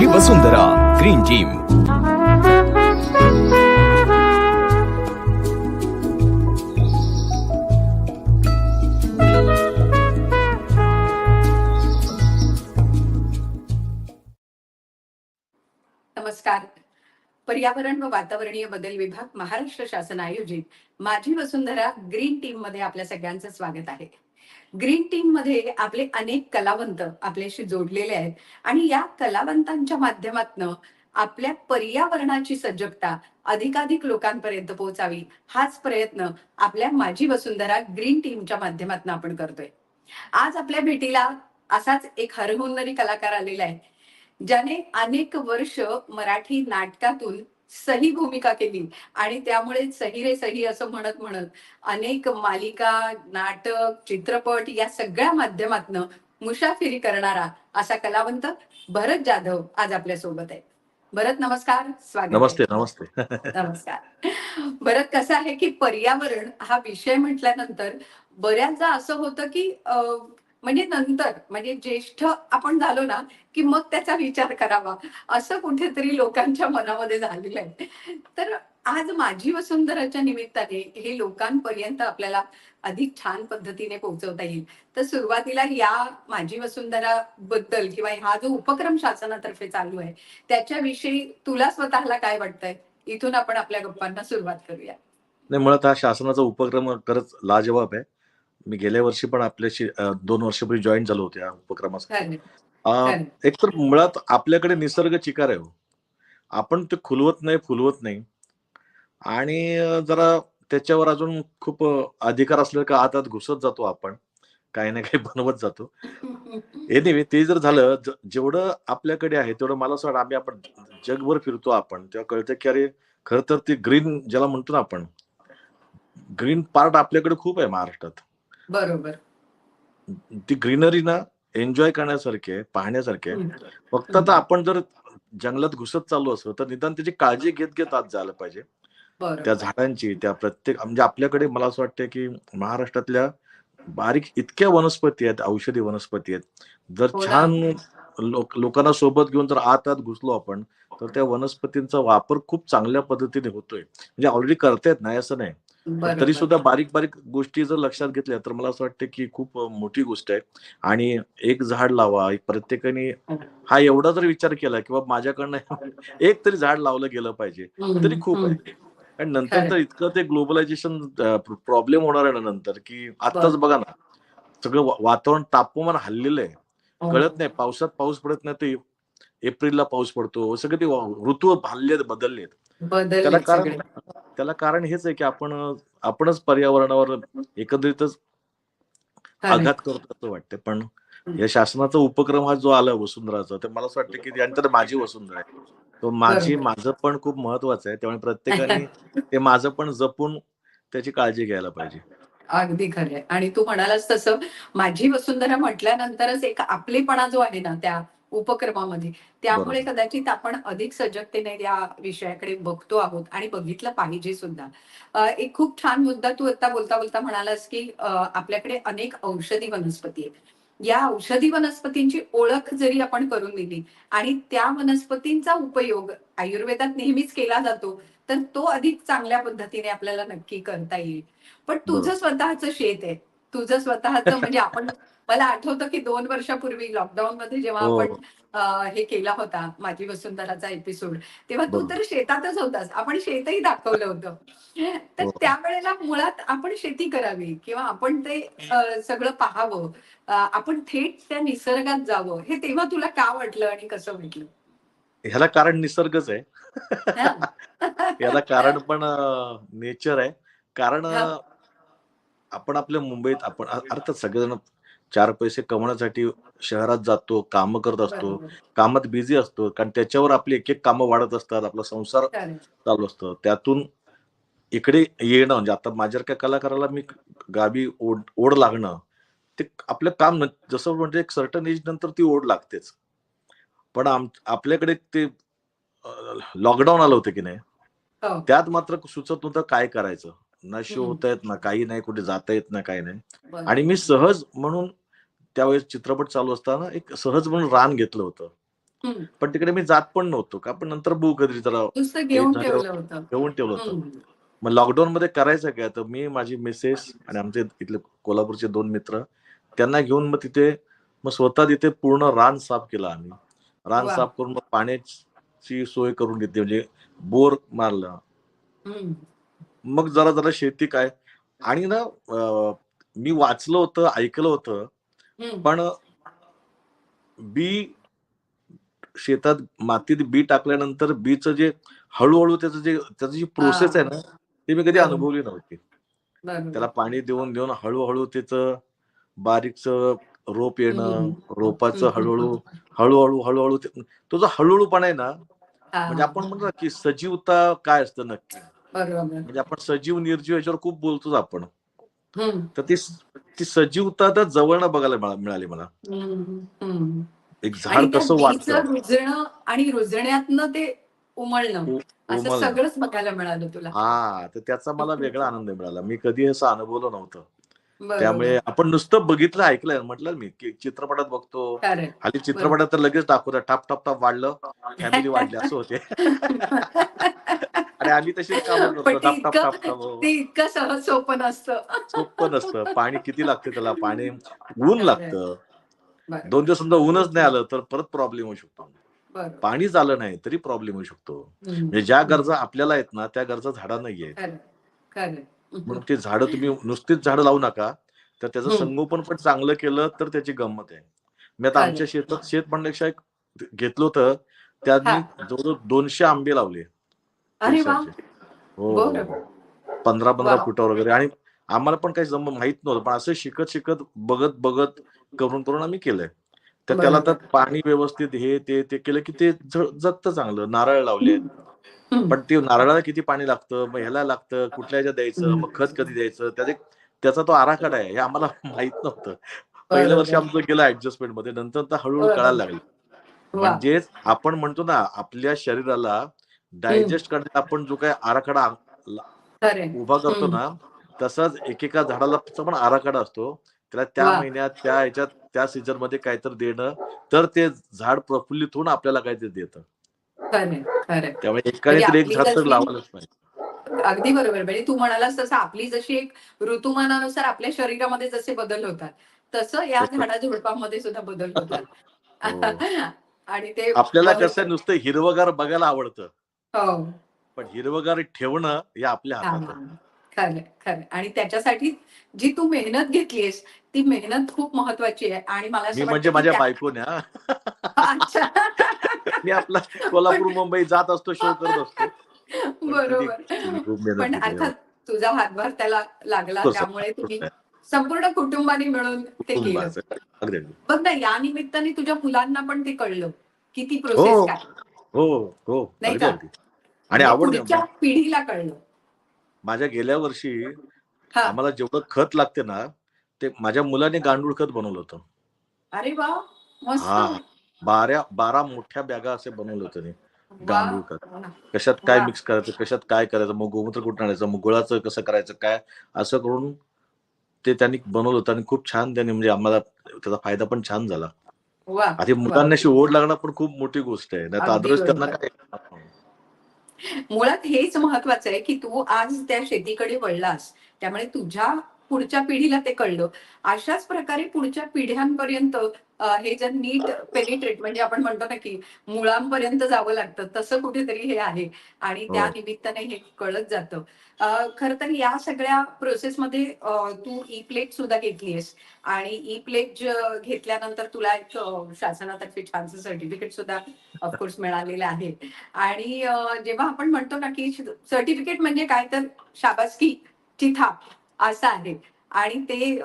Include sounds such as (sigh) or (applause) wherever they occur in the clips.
माझी वसुंधरा green gym नमस्कार. पर्यावरण व वातावरणीय बदल विभाग महाराष्ट्र शासन आयोजित माझी वसुंधरा ग्रीन टीममध्ये आपल्या सगळ्यांचं स्वागत आहे. ग्रीन टीममध्ये आपले अनेक कलावंत आपल्याशी जोडलेले आहेत. आणि या कलावंतांच्या माध्यमातनं आपल्या पर्यावरणाची सजगता अधिकाधिक लोकांपर्यंत पोहोचावी हाच प्रयत्न आपल्या माझी वसुंधरा ग्रीन टीमच्या माध्यमातून आपण करतोय. आज आपल्या भेटीला असाच एक हरहुन्नरी कलाकार आलेला आहे ज्याने अनेक वर्ष मराठी नाटकातून सही भूमिका केली. आणि त्यामुळे सही रे सही असं म्हणत म्हणत अनेक मालिका नाटक चित्रपट या सगळ्या माध्यमातनं मुसाफिरी करणारा असा कलावंत भरत जाधव आज आपल्यासोबत आहे. भरत नमस्कार. स्वागत. नमस्ते नमस्ते. (laughs) नमस्कार. भरत कसं आहे की पर्यावरण हा विषय म्हटल्यानंतर बऱ्याचदा असं होतं की म्हणजे नंतर म्हणजे ज्येष्ठ आपण झालो ना की मग त्याचा विचार करावा. असं कुठेतरी लोकांच्या मनामध्ये झालेलं आहे. तर आज माझी वसुंधराच्या निमित्ताने हे लोकांपर्यंत आपल्याला अधिक छान पद्धतीने पोहोचवता येईल. तर सुरुवातीला या माझी वसुंधरा बद्दल किंवा हा जो उपक्रम शासनातर्फे चालू आहे त्याच्याविषयी तुला स्वतःला काय वाटतंय? इथून आपण आपल्या गप्पांना सुरुवात करूया. नाही मुळात हा शासनाचा उपक्रम खरंच लाजवाब आहे. मी गेल्या वर्षी पण आपल्याशी दोन वर्षापूर्वी जॉईन झालो होतो या उपक्रमासाठी. एक तर मुळात आपल्याकडे निसर्ग चिकार आहे हो. आपण ते खुलवत नाही फुलवत नाही. आणि जरा त्याच्यावर अजून खूप अधिकार असले का आत आत घुसत जातो आपण. काही ना काही बनवत जातो. एनिवे ते जर झालं जेवढं आपल्याकडे आहे तेवढं मला असं वाटतं आम्ही आपण जगभर फिरतो आपण. तेव्हा कळतं की अरे खरं तर ते ग्रीन ज्याला म्हणतो ना आपण ग्रीन पार्ट आपल्याकडे खूप आहे महाराष्ट्रात. बरोबर ती ग्रीनरी ना एन्जॉय करण्यासारखी पाहण्यासारखी. फक्त आता आपण जर जंगलात घुसत चाललो असलो तर निदान त्याची काळजी घेत घेत आत जायला पाहिजे त्या झाडांची त्या प्रत्येक म्हणजे आपल्याकडे मला असं वाटतं की महाराष्ट्रातल्या बारीक इतक्या वनस्पती आहेत औषधी वनस्पती आहेत जर हो. छान लोक लोकांना सोबत घेऊन जर आत आत घुसलो आपण तर त्या वनस्पतींचा वापर खूप चांगल्या पद्धतीने होतोय म्हणजे ऑलरेडी करतायत नाही असं नाही. तरी सुद्धा बारीक बारीक गोष्टी जर लक्षात घेतल्या तर मला असं वाटतं की खूप मोठी गोष्ट आहे आणि एक झाड लावा एक प्रत्येकाने हा एवढा जर विचार केला की बाबा माझ्याकडनं (laughs) एक तरी झाड लावलं गेलं पाहिजे तरी खूप. आहे आणि नंतर. तर इतकं ते ग्लोबलायझेशन प्रॉब्लेम होणार आहे ना नंतर की आताच. बघा ना सगळं वातावरण तापमान हल्लेलं आहे हो. कळत नाही पावसात पाऊस पडत नाही ते एप्रिलला पाऊस पडतो सगळे ते ऋतू हल्ले बदलले बदलले त्याला कारण. त्याला कारण हेच आहे की आपण आपणच पर्यावरणावर एकत्रितच. आघात करतो असं वाटतं पण या शासनाचा उपक्रम हा जो आला वसुंधराचा तर मला असं वाटतं की त्यानंतर माझी वसुंधरा आहे. तो माझी. माझं पण खूप महत्वाचं आहे. त्यामुळे प्रत्येकाने (laughs) ते माझं पण जपून त्याची काळजी घ्यायला पाहिजे. अगदी खरंय आणि तू म्हणालास तसं माझी वसुंधरा म्हटल्यानंतरच एक आपलेपणा जो आहे ना त्या उपक्रमामध्ये. त्यामुळे कदाचित आपण अधिक सजगतेने या विषयाकडे बघतो आहोत आणि बघितलं पाहिजे सुद्धा. एक खूप छान मुद्दा तू आता बोलता बोलता म्हणालास की आपल्याकडे अनेक औषधी वनस्पती आहेत. या औषधी वनस्पतींची ओळख जरी आपण करून दिली आणि त्या वनस्पतींचा उपयोग आयुर्वेदात नेहमीच केला जातो तर तो अधिक चांगल्या पद्धतीने आपल्याला नक्की करता येईल. पण तुझं. स्वतःचं शेत आहे. तुझं स्वतःचं (laughs) म्हणजे आपण मला आठवतं की दोन वर्षापूर्वी लॉकडाऊन मध्ये जेव्हा हो. आपण हे केला होता माझी वसुंधराचा एपिसोड तेव्हा तू बरोबर. तर शेतातच होतास आपण शेतही दाखवलं होतं तर हो. त्यावेळेला मुळात आपण शेती करावी किंवा आपण ते सगळं पाहावं आपण थेट त्या निसर्गात जावं हे तेव्हा तुला का वाटलं आणि कसं वाटलं ह्याला कारण निसर्गच आहे हा? (laughs) याला कारण पण नेचर आहे कारण हा. आपण आपल्या मुंबईत आपण अर्थात सगळेजण चार पैसे कमवण्यासाठी शहरात जातो काम करत असतो. कामात बिझी असतो कारण त्याच्यावर आपली एक एक कामं वाढत असतात आपला संसार. चालू असतं त्यातून इकडे येणं म्हणजे आता माझ्या कलाकाराला मी गावी ओढ ओढ लागणं ते आपलं काम जसं म्हणजे एक सर्टन एज नंतर ती ओढ लागतेच पण आम आपल्याकडे ते लॉकडाऊन आलं होतं की नाही हो. त्यात मात्र सुचत नव्हतं काय करायचं ना शो. होता येत ना काही नाही कुठे जाता येत ना काही नाही. आणि मी सहज म्हणून त्यावेळेस चित्रपट चालू असताना एक सहज म्हणून रान घेतलं होतं. पण तिकडे मी जात पण नव्हतो का पण नंतर बघू कधी जरा घेऊन ठेवलं होतं घेऊन ठेवलं होतं हम्म. मग लॉकडाऊन मध्ये करायचं काय तर मी माझी मिसेस आणि आमचे इथले कोल्हापूरचे दोन मित्र त्यांना घेऊन मग तिथे मग स्वतः तिथे पूर्ण रान साफ केलं आम्ही रान. साफ करून मग पाण्याची सोय करून घेतली म्हणजे बोर मारलं. मग जरा जरा शेती काय आणि ना मी वाचलं होतं ऐकलं होतं. पण बी शेतात मातीत बी टाकल्यानंतर बीचं जे हळूहळू त्याचं जे त्याची जी प्रोसेस आहे ना ती मी कधी. अनुभवली नव्हती. त्याला पाणी देऊन देऊन हळूहळू त्याचं बारीकच रोप येणं. रोपाचं. हळूहळू हळूहळू हळूहळू ते- जो हळूहळूपणा आहे ना म्हणजे आपण म्हणतो ना की सजीवता काय असतं नक्की म्हणजे आपण सजीव निर्जीव याच्यावर खूप बोलतोच आपण. तर ती ती सजीवता त्या जवळनं बघायला मिळा- मिळाली मला. एक झाड कसं वाटतं रुजणं आणि रुजण्यातनं ते उमळणं. उ- असं उमलणं. सगळंच बघायला मिळालं तुला. हा तर त्याचा मला वेगळा आनंद मिळाला. मी कधी असं अनुभवलं नव्हतं. त्यामुळे आपण नुसतं बघितलं ऐकलंय म्हटलं मी की चित्रपटात बघतो. हल्ली चित्रपटात तर लगेच दाखवतात टाप टाप टाप वाढलं फॅमिली वाढली असं होते. (laughs) आणि आम्ही तशीच कामं करतो. ते इतकं टाप टाप ते इतकं सहज सोपं नसतं. सोपं नसतं. पाणी किती लागते त्याला? पाणी (laughs) ऊन लागतं. दोन दिवस समजा ऊनच नाही आलं तर परत प्रॉब्लेम होऊ शकतो. पाणीच आलं नाही तरी प्रॉब्लेम होऊ शकतो. म्हणजे ज्या गरजा आपल्याला आहेत ना त्या गरजा झाडा नाही आहेत म्हणून ते झाडं तुम्ही नुसतीच झाडं लावू नका. तर त्याचं. संगोपन पण चांगलं केलं तर त्याची गंमत आहे. मी आता. आमच्या शेतात शेत म्हणण्यापेक्षा एक घेतलं होतं. त्यात मी जवळजवळ दोनशे आंबे लावले. अरे वा. हो बरं. पंधरा पंधरा. फुटावर वगैरे आणि आम्हाला पण काही जम माहीत नव्हतं पण असं शिकत शिकत बघत बघत करून करून आम्ही केलंय तर त्याला. तर पाणी व्यवस्थित हे ते ते केलं की ते जगत चांगलं नारळ लावले. पण ते नारळाला किती पाणी लागतं मग ह्याला लागतं कुठल्या ह्याच्यात द्यायचं. मग खत कधी द्यायचं त्याचे त्याचा तो आराखडा आहे हे आम्हाला माहीत नव्हतं पहिल्या वर्षी. आमचं गेलं ऍडजस्टमेंटमध्ये नंतर तर हळूहळू. कळायला लागलं. म्हणजेच आपण म्हणतो ना आपल्या शरीराला डायजेस्ट करण्याचा आपण जो काही आराखडा. उभा करतो. ना तसाच एकेका झाडाला पण आराखडा असतो त्याला त्या. महिन्यात त्या ह्याच्यात त्या सीझनमध्ये काहीतरी देणं तर ते झाड प्रफुल्लित होऊन आपल्याला काहीतरी देतं त्यामुळे एकाने तरी एक झाड तर लावायलाच पाहिजे अगदी बरोबर म्हणजे तू म्हणालास तसं आपली जशी एक ऋतुमानानुसार आपल्या शरीरामध्ये जसे बदल होतात तसं या. झाडा झुडपामध्ये सुद्धा बदल होतात हो. (laughs) आणि ते आपल्याला कसं नुसतं हिरवगार बघायला आवडतं हो पण हिरवगार ठेवणं हे आपल्या हा, हातात आहे. खरंय खरंय आणि त्याच्यासाठी जी तू मेहनत घेतलीस ती मेहनत खूप महत्वाची आहे आणि मला असं मी वाटतं म्हणजे की माझ्या त्या- बायकोने हा. अच्छा (laughs) मी आपला कोल्हापूर मुंबई जात असतो शो करत असतो पण बरोबर खूप मेहनत पण घेतली आहे. अर्थात तुझा हातभार त्याला लागला तसं. त्यामुळे तुम्ही संपूर्ण कुटुंबाने मिळून ते केलं कुटुंबाचं. अगदी अगदी. बघ ना या निमित्ताने तुझ्या मुलांना पण ते कळलं किती हो प्रोसेस काय हो हो नाही अगदी का? अगदी आणि म्हणजे आवड पुढच्या पिढीला कळलं माझ्या गेल्या वर्षी हा आम्हाला जेवढं खत लागते ना ते माझ्या मुलाने गांडूळ खत बनवलं होतं अरे वा मस्त हा बारा बारा मोठ्या बॅगा असे बनवले होते. वा. गांडूळ खत हो ना. कशात काय वा. मिक्स करायचं कशात काय करायचं मग गोमूत्र कुठून आणायचं मग गुळाचं कसं करायचं काय असं करून ते त्यांनी बनवलं होतं आणि खूप छान त्यांनी म्हणजे आम्हाला त्याचा फायदा पण छान झाला आधी मुलांना अशी ओढ लागणं पण खूप मोठी गोष्ट आहे. नाही त्यांना. काय मुळात हेच महत्वाचं आहे की तू आज त्या शेतीकडे वळलास. त्यामुळे तुझ्या पुढच्या पिढीला ते कळलं. अशाच प्रकारे पुढच्या पिढ्यांपर्यंत हे जर नीट पेनिट्रेट म्हणजे आपण म्हणतो ना की मुळांपर्यंत जावं लागतं तसं कुठेतरी हे आहे. आणि. त्या निमित्ताने हे कळत जातं. खरं तर या सगळ्या प्रोसेसमध्ये तू ई प्लेट सुद्धा घेतलीयस. आणि ई प्लेट घेतल्यानंतर तुला एक शासनातर्फे छानसं सर्टिफिकेट सुद्धा ऑफकोर्स मिळालेलं आहे. आणि जेव्हा आपण म्हणतो ना की सर्टिफिकेट म्हणजे काय तर शाबासकीची थाप असं आहे आणि ते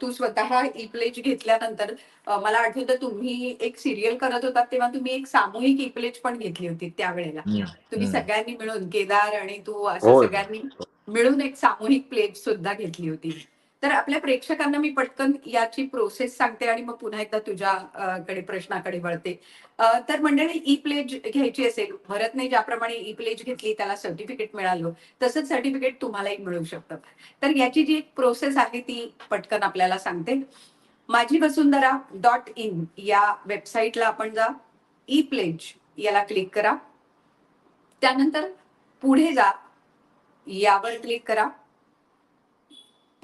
तू स्वतः ई प्लेज घेतल्यानंतर मला आठवतं तुम्ही एक सिरियल करत होता तेव्हा तुम्ही एक सामूहिक ई प्लेज पण घेतली होती त्यावेळेला तुम्ही. सगळ्यांनी मिळून केदार आणि तू असं. सगळ्यांनी मिळून एक सामूहिक प्लेज सुद्धा घेतली होती तर आपल्या प्रेक्षकांना मी पटकन याची प्रोसेस सांगते आणि मग पुन्हा एकदा तुझ्याकडे प्रश्नाकडे वळते. तर मंडळी ई प्लेज घ्यायची असेल. भरतने ज्याप्रमाणे ई प्लेज घेतली त्याला सर्टिफिकेट मिळालं. तसंच सर्टिफिकेट तुम्हालाही मिळू शकतं. तर याची जी एक प्रोसेस आहे ती पटकन आपल्याला सांगते. माझी वसुंधरा डॉट इन या वेबसाईटला आपण जा. ई प्लेज याला क्लिक करा. त्यानंतर पुढे जा. यावर क्लिक करा.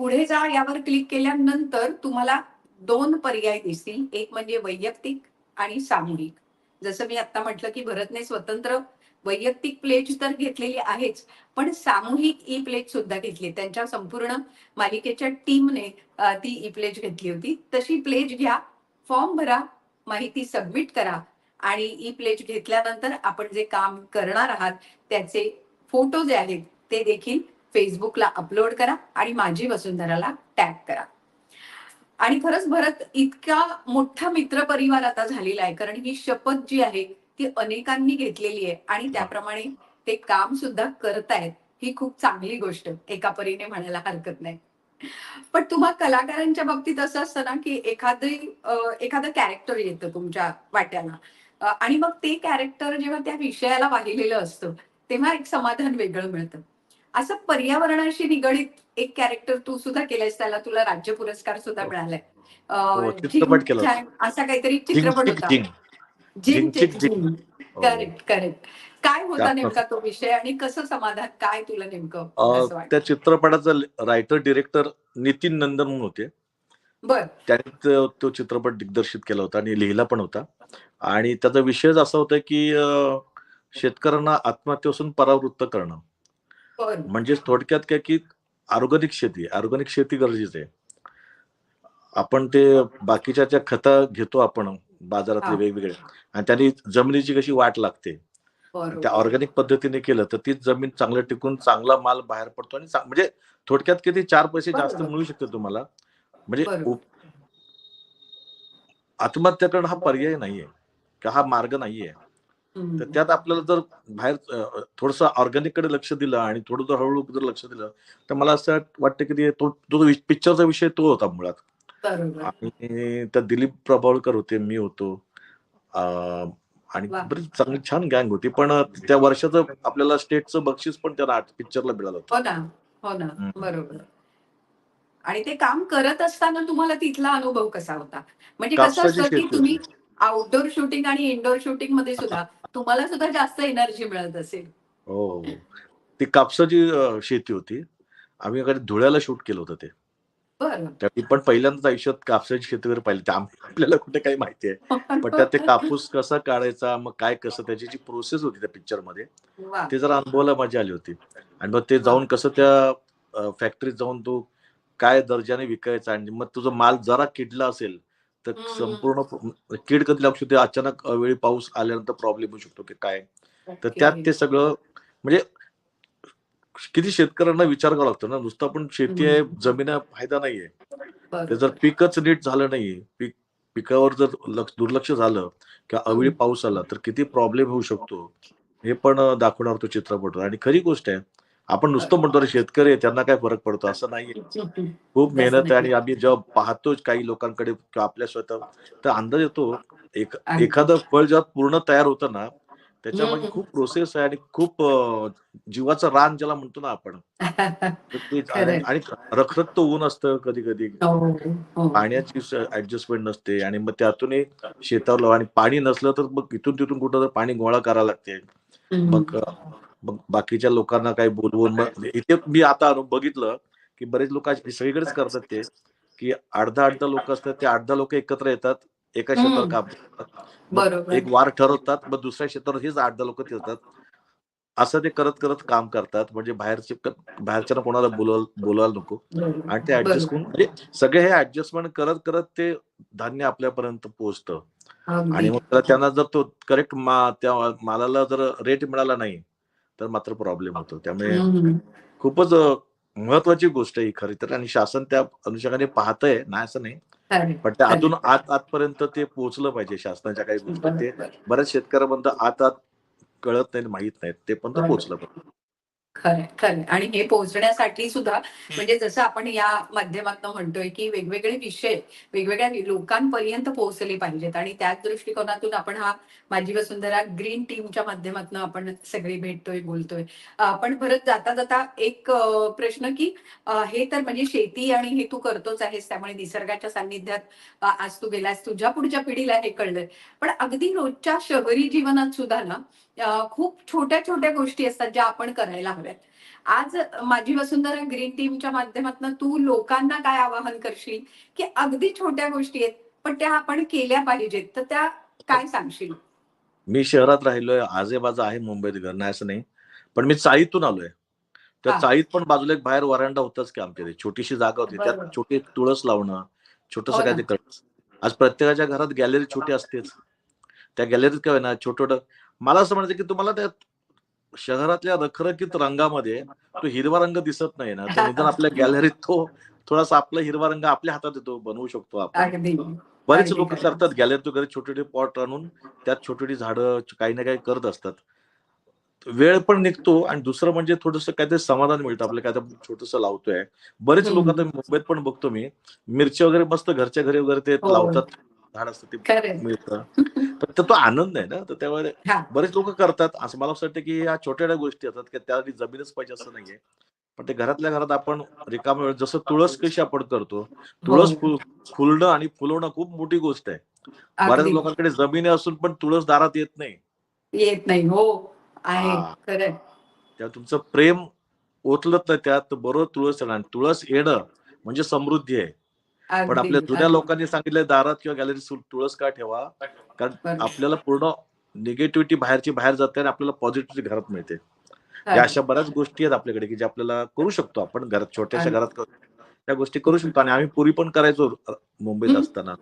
पुढे जा यावर क्लिक केल्यानंतर तुम्हाला दोन पर्याय दिसतील. एक म्हणजे वैयक्तिक आणि सामूहिक. जसं मी आता म्हटलं की भरतने स्वतंत्र वैयक्तिक प्लेज तर घेतलेली आहेच पण सामूहिक ई प्लेज सुद्धा घेतली. त्यांच्या संपूर्ण मालिकेच्या टीमने ती ई प्लेज घेतली होती. तशी प्लेज घ्या फॉर्म भरा माहिती सबमिट करा आणि ई प्लेज घेतल्यानंतर आपण जे काम करणार आहात त्याचे फोटो जे आहेत ते देखील फेसबुकला अपलोड करा आणि माझी वसुंधराला टॅग करा. आणि खरंच भरत इतका मोठा मित्र परिवार आता झालेला आहे. कारण ही शपथ जी आहे ती अनेकांनी घेतलेली आहे. आणि त्याप्रमाणे ते काम सुद्धा करतायत. ही खूप चांगली गोष्ट. एका परीने म्हणायला हरकत नाही. पण तुम्हा कलाकारांच्या बाबतीत असं असतं ना की एखादी एखादं कॅरेक्टर येतं तुमच्या वाट्याला. आणि मग ते कॅरेक्टर जेव्हा त्या विषयाला वाहिलेलं असतं तेव्हा एक समाधान वेगळं मिळतं. असं पर्यावरणाशी निगडीत एक कॅरेक्टर तू सुद्धा केलंयस त्याला तुला राज्य पुरस्कार सुद्धा मिळालाय. हो, चित्रपट केला असा काहीतरी चित्रपट होता. जिंग हो. Correct correct. काय होता नेमका तो विषय आणि कसं समाधान काय तुला नेमकं त्या चित्रपटाचा रायटर डिरेक्टर नितीन नंदन म्हणून होते. बर. त्यांनी तो चित्रपट दिग्दर्शित केला होता आणि लिहिला पण होता. आणि त्याचा विषयच असा होता की शेतकऱ्यांना आत्महत्येपासून परावृत्त करणं. बर म्हणजे थोडक्यात काय की ऑर्गॅनिक शेती ऑर्गॅनिक शेती गरजेची आहे आपण ते बाकीच्या ज्या खतं घेतो आपण बाजारातले. वेगवेगळे आणि त्यांनी जमिनीची कशी वाट लागते त्या ऑर्गॅनिक पद्धतीने केलं तर तीच जमीन चांगलं टिकून चांगला माल बाहेर पडतो आणि म्हणजे थोडक्यात किती चार पैसे जास्त. मिळू शकते तुम्हाला म्हणजे आत्महत्या करणं हा पर्याय नाहीये का हा मार्ग नाहीये. तर त्यात आपल्याला जर बाहेर थोडस ऑर्गॅनिककडे लक्ष दिलं आणि थोडं जर हळूहळू जर लक्ष दिलं तर मला असं वाटतं की ते तो पिक्चरचा विषय तो होता मुळात. बरोबर. आणि त्या दिलीप प्रभावळकर होते मी होतो. आणि. बरीच चांगली छान गँग होती. पण त्या वर्षाचं आपल्याला स्टेटचं बक्षीस पण त्या पिक्चरला मिळालं होतं. हो ना हो. बरोबर. आणि ते काम करत असताना तुम्हाला तिथला अनुभव कसा होता? म्हणजे कसं असतं की तुम्ही. आउटडोर शूटिंग आणि इनडोर शूटिंगमध्ये सुद्धा तुम्हाला सुद्धा जास्त एनर्जी मिळत असेल. हो. ती कापसाची शेती होती. आम्ही धुळ्याला शूट केलं होतं ते. त्यावेळी पण पहिल्यांदाच आयुष्यात कापसाची शेती वगैरे पाहिली. आपल्याला कुठे काही माहिती आहे. पण त्यात ते कापूस कसा काढायचा मग काय कसं त्याची जी प्रोसेस होती त्या पिक्चरमध्ये ते जरा अनुभवायला मजा आली होती. आणि मग ते जाऊन कसं त्या फॅक्टरीत जाऊन तू काय दर्जाने विकायचा आणि मग तुझा माल जरा किडला असेल तर. संपूर्ण कीड कधी लागू शकते? अचानक अवेळी पाऊस आल्यानंतर प्रॉब्लेम होऊ शकतो की काय? तर त्यात ते सगळं म्हणजे किती शेतकऱ्यांना विचार करावा लागतो ना? नुसतं पण शेती आहे जमीन आहे, फायदा नाहीये. ते जर पीकच नीट झालं नाही पीक पिकावर जर लक्ष दुर्लक्ष झालं किंवा अवेळी. पाऊस आला तर किती प्रॉब्लेम होऊ शकतो? हे पण दाखवणार तो चित्रपट. आणि खरी गोष्ट आहे आपण नुसतं म्हणतो "अरे, शेतकरी त्यांना काय फरक पडतो असं नाहीये खूप मेहनत आहे आणि आम्ही जेव्हा पाहतो काही लोकांकडे किंवा आपल्या स्वतः तर अंदाज येतो एक. एखादं फळ जेव्हा पूर्ण तयार होतं ना त्याच्यामागे हम्म. खूप प्रोसेस आहे आणि खूप जीवाचं रान ज्याला म्हणतो ना आपण. (laughs) आणि रखरखत ऊन असतं कधी कधी हो, हो. पाण्याची ऍडजस्टमेंट नसते आणि मग त्यातूनही शेतावर आणि पाणी नसलं तर मग इथून तिथून कुठं तर पाणी गोळा करायला लागते. मग मग बाकीच्या लोकांना काही बोलवून मग इथे मी आता बघितलं की बरेच लोक सगळीकडेच करतात ते की अर्धा अर्धा लोक असतात ते अर्धा लोक एकत्र येतात एका शेतावर हम्म. काम करतात एक वार ठरवतात मग दुसऱ्या शेतावर हेच अर्धा लोक येतात असं ते करत करत काम करतात म्हणजे बाहेरचे बाहेरच्या कोणाला बोलव बोलवायला नको. आणि ते ऍडजस्ट. करून म्हणजे सगळे हे ऍडजस्टमेंट करत करत ते धान्य आपल्यापर्यंत पोहोचतं. आणि मग त्यांना जर तो करेक्ट मा त्या मालाला जर रेट मिळाला नाही तर मात्र प्रॉब्लेम होतो त्यामुळे. खूपच महत्वाची गोष्ट आहे ही खरी तर आणि शासन त्या अनुषंगाने पाहतंय नाही असं नाही. पण त्या. आतून आत आतपर्यंत ते पोहोचलं पाहिजे शासनाच्या काही गोष्टी ते. बऱ्याच शेतकऱ्यापर्यंत आत आत कळत नाही माहीत नाहीत ते पण. पोहोचलं पाहिजे खरंय खरंय आणि हे पोहोचण्यासाठी सुद्धा म्हणजे जसं आपण या माध्यमातून म्हणतोय की वेगवेगळे विषय वेगवेगळ्या लोकांपर्यंत पोहोचले पाहिजेत. आणि त्याच दृष्टिकोनातून आपण हा माझी वसुंधरा ग्रीन टीमच्या माध्यमातून आपण सगळे भेटतोय बोलतोय. आपण परत जाता जाता एक अं, प्रश्न की अं, हे तर म्हणजे शेती आणि हे तू करतोच आहेस त्यामुळे निसर्गाच्या सान्निध्यात अं, आज तू गेलास तुझ्या पुढच्या पिढीला हे कळलंय. पण अगदी रोजच्या शहरी जीवनात सुद्धा ना खूप छोट्या छोट्या गोष्टी असतात ज्या आपण करायला हव्यात. आज माझी वसुंधरा ग्रीन टीमच्या माध्यमातून तू लोकांना काय आवाहन करशील? की अगदी छोट्या गोष्टी आहेत पण त्या आपण केल्या पाहिजेत तर त्या काय सांगशील? मी शहरात राहिलोय आजेबाजा आहे मुंबईत घर नाही असं नाही. पण मी चाळीतून आलोय. त्या. चाळीत पण बाजूला एक बाहेर वरांडा होताच की आमच्या छोटीशी जागा होती. त्यात छोटी तुळस लावणं छोटस काय. ते आज प्रत्येकाच्या घरात गॅलरी छोटी असतेच. त्या गॅलरीत काय ना छोटं मला असं म्हणायचं की तुम्हाला त्या शहरातल्या रखरखीत रंगामध्ये तो हिरवा रंग दिसत नाही ना. तर आपल्या गॅलरीत तो थोडासा आपला हिरवा रंग आपल्या हातात येतो बनवू शकतो आपण. बरेच लोक. करतात गॅलरीत वगैरे छोटे छोटे पॉट आणून त्यात छोटी छोटी झाडं काही ना काही करत असतात. वेळ पण निघतो आणि दुसरं म्हणजे थोडस काहीतरी समाधान मिळतं. आपलं काय छोटस लावतोय. बरेच लोक. आता मुंबईत पण बघतो मी. मिरची वगैरे मस्त घरच्या घरी वगैरे ते हो. लावतात. झाड असतं ते मिळतं. (laughs) पण तो- आनंद आहे ना तर त्यामुळे हा. बरेच लोक करतात. असं मला असं वाटतं की या छोट्या छोट्या गोष्टी असतात की त्यासाठी जमीनच पाहिजे असं नाहीये. पण ते घरातल्या घरात आपण रिकामा वेळ जसं तुळस कशी आपण करतो तुळस हो. फुलणं आणि फुलवणं खूप मोठी गोष्ट आहे. बऱ्याच लोकांकडे जमिनी असून पण तुळस दारात येत नाही. येत नाही. हो आहे. तुमचं प्रेम ओतलत नाही त्यात बरोबर तुळस येणार. आणि तुळस येणं म्हणजे समृद्धी आहे. पण आपल्या जुन्या. लोकांनी सांगितलंय दारात किंवा गॅलरीत तुळस का ठेवा कारण. आपल्याला पूर्ण निगेटिव्हिटी बाहेरची बाहेर जाते आणि आपल्याला पॉझिटिव्हिटी घरात मिळते या. अशा बऱ्याच गोष्टी आहेत आपल्याकडे की जे आपल्याला करू शकतो आपण घरात छोट्याशा. घरात करू- त्या गोष्टी करू शकतो आणि आम्ही पूर्वी पण करायचो मुंबईत. असताना.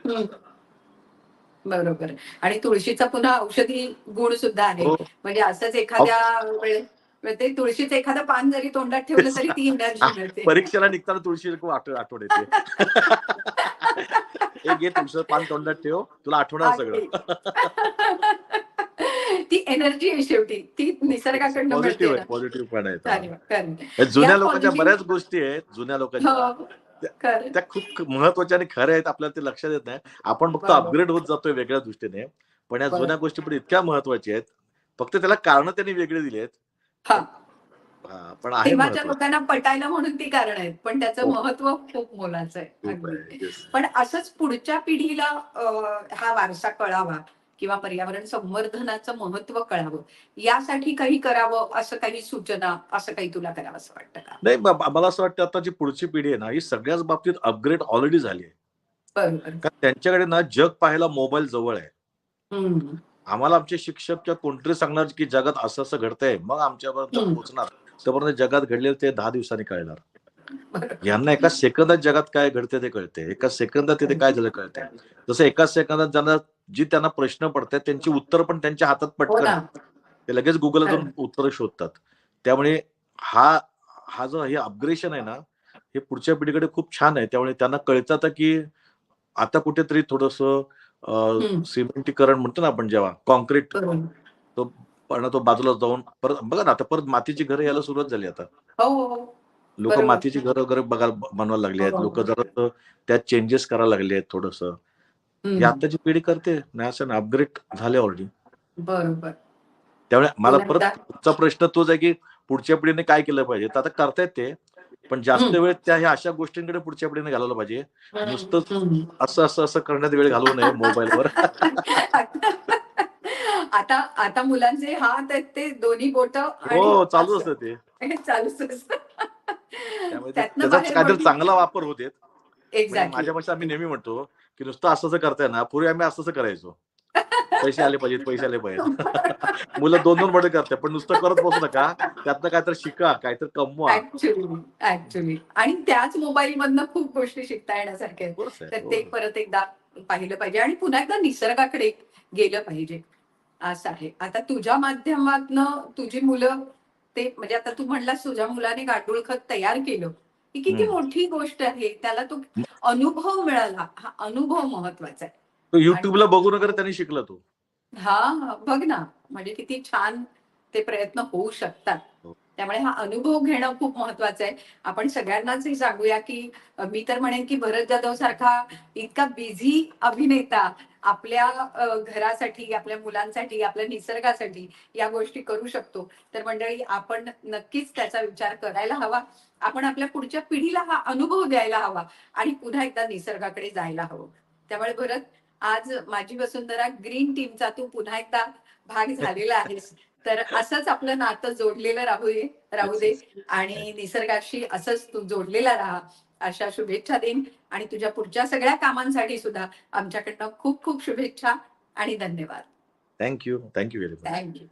बरोबर आणि तुळशीचा पुन्हा औषधी गुण सुद्धा आहे हो म्हणजे असंच एखाद्या ते तुळशीचं एखादं पान जरी तोंडात ठेवलं तरी ती एनर्जी मिळते. परीक्षेला निघताना तुळशी खूप आठवण येते. एक घे तुळशीचं पान तोंडात ठेव. तुला आठवणार सगळं. ती एनर्जी आहे शेवटी. ती निसर्गाकडनं पॉझिटिव्ह. आहे पॉझिटिव्ह पण आहे. जुन्या लोकांच्या बऱ्याच गोष्टी आहेत. जुन्या लोकांच्या हो. त्या खूप महत्त्वाच्या आणि खऱ्या आहेत आपल्याला ते लक्षात येत नाही. आपण फक्त. अपग्रेड होत जातोय वेगळ्या दृष्टीने. पण या. जुन्या गोष्टी पण इतक्या महत्त्वाच्या आहेत. फक्त त्याला कारण त्यांनी वेगळी दिली आहेत. हा. पण आहे तेव्हाच्या लोकांना पटायला म्हणून ती कारण आहेत पण त्याचं. महत्त्व खूप मोलाचं आहे. पण असंच पुढच्या पिढीला हा वारसा कळावा किंवा पर्यावरण संवर्धनाचं महत्त्व कळावं यासाठी काही करावं असं काही सूचना असं काही तुला करावं असं वाटतं का नाही मला असं वाटतं आता जी पुढची पिढी आहे ना ही सगळ्याच बाबतीत अपग्रेड ऑलरेडी झाली आहे त्यांच्याकडे ना जग पाहायला मोबाईल जवळ आहे. आम्हाला आमचे शिक्षक किंवा कोणतरी सांगणार की जगात असं असं घडतंय मग आमच्यापर्यंत. पोहोचणार तोपर्यंत जगात घडलेलं ते दहा दिवसांनी कळणार. यांना एका सेकंदात जगात काय घडते ते कळते एका सेकंदात तिथे काय झालं कळते जसं एका सेकंदात ज्यांना जी त्यांना प्रश्न पडतात त्यांची उत्तर पण त्यांच्या हातात हो पटकन. ते लगेच जाऊन उत्तर शोधतात त्यामुळे हा हा जो हे अपग्रेशन आहे ना हे पुढच्या पिढीकडे खूप छान आहे त्यामुळे त्यांना कळतं आता की आता कुठेतरी थोडस. सिमेंटीकरण म्हणतो ना आपण जेव्हा कॉन्क्रीट. बरोबर. पण तो बाजूला जाऊन परत बघा ना आता परत मातीची घरं यायला सुरुवात झाली आता. हो हो, हो. लोक. मातीची घरं वगैरे बघायला बनवायला लागली आहेत. लोक जरा त्यात चेंजेस करायला लागले आहेत थोडस. ही आताची पिढी करते. नाही असं अपग्रेड झाले ऑलरेडी बरोबर. त्यामुळे मला परत पुढचा प्रश्न तोच आहे की पुढच्या पिढीने काय केलं पाहिजे? तर आता करतायत ते. पण जास्त. वेळ त्या ह्या अशा गोष्टींकडे पुढच्या पिढीने घालवलं पाहिजे नुसतंच- हम्म. असं असं असं करण्यात वेळ घालवू नये मोबाईलवर (laughs) आता आता मुलांचे हात आहेत ते दोन्ही बोट हो चालू असतं ते चालूच असतं. त्याचा काहीतरी चांगला वापर होते म्हणजे. माझ्या आम्ही नेहमी म्हणतो की नुसतं असं करताय ना पूर्वी आम्ही असं करायचो पैसे आले पाहिजेत पैसे आले पाहिजेत. (laughs) मुलं दोन दोन बडे करतात पण नुसतं करत बसू नका. त्यातनं काहीतरी शिका काहीतरी कमवा. ऍक्च्युली आणि त्याच मोबाईल मधनं खूप गोष्टी शिकता येण्यासारख्या. तर ते. परत एकदा पाहिलं पाहिजे. आणि पुन्हा एकदा निसर्गाकडे गेलं पाहिजे. असं आहे. आता तुझ्या माध्यमातनं तुझी मुलं ते म्हणजे आता तू म्हणलास तुझ्या मुलाने गांडूळ खत तयार केलं. ही किती. मोठी गोष्ट आहे. त्याला तो अनुभव मिळाला. हा अनुभव महत्त्वाचा आहे. तो युट्यूबला बघून वगैरे त्यांनी शिकला तो. हा बघ ना. म्हणजे किती छान ते प्रयत्न होऊ शकतात. हो. त्यामुळे हा अनुभव घेणं खूप महत्वाचं आहे. आपण सगळ्यांनाच हे सांगूया की मी तर म्हणेन की भरत जाधव सारखा इतका बिझी अभिनेता आपल्या घरासाठी आपल्या मुलांसाठी आपल्या निसर्गासाठी या गोष्टी करू शकतो. तर मंडळी आपण नक्कीच त्याचा विचार करायला हवा. आपण आपल्या पुढच्या पिढीला हा अनुभव द्यायला हवा आणि पुन्हा एकदा निसर्गाकडे जायला हवं. त्यामुळे भरत आज माझी वसुंधरा ग्रीन टीमचा तू पुन्हा एकदा भाग झालेला आहेस तर असंच आपलं नातं जोडलेलं राहू दे राहू दे आणि निसर्गाशी असंच तू जोडलेला राहा. अशा शुभेच्छा देईन आणि तुझ्या पुढच्या सगळ्या कामांसाठी सुद्धा आमच्याकडनं खूप खूप शुभेच्छा आणि धन्यवाद. Thank you thank you very much thank you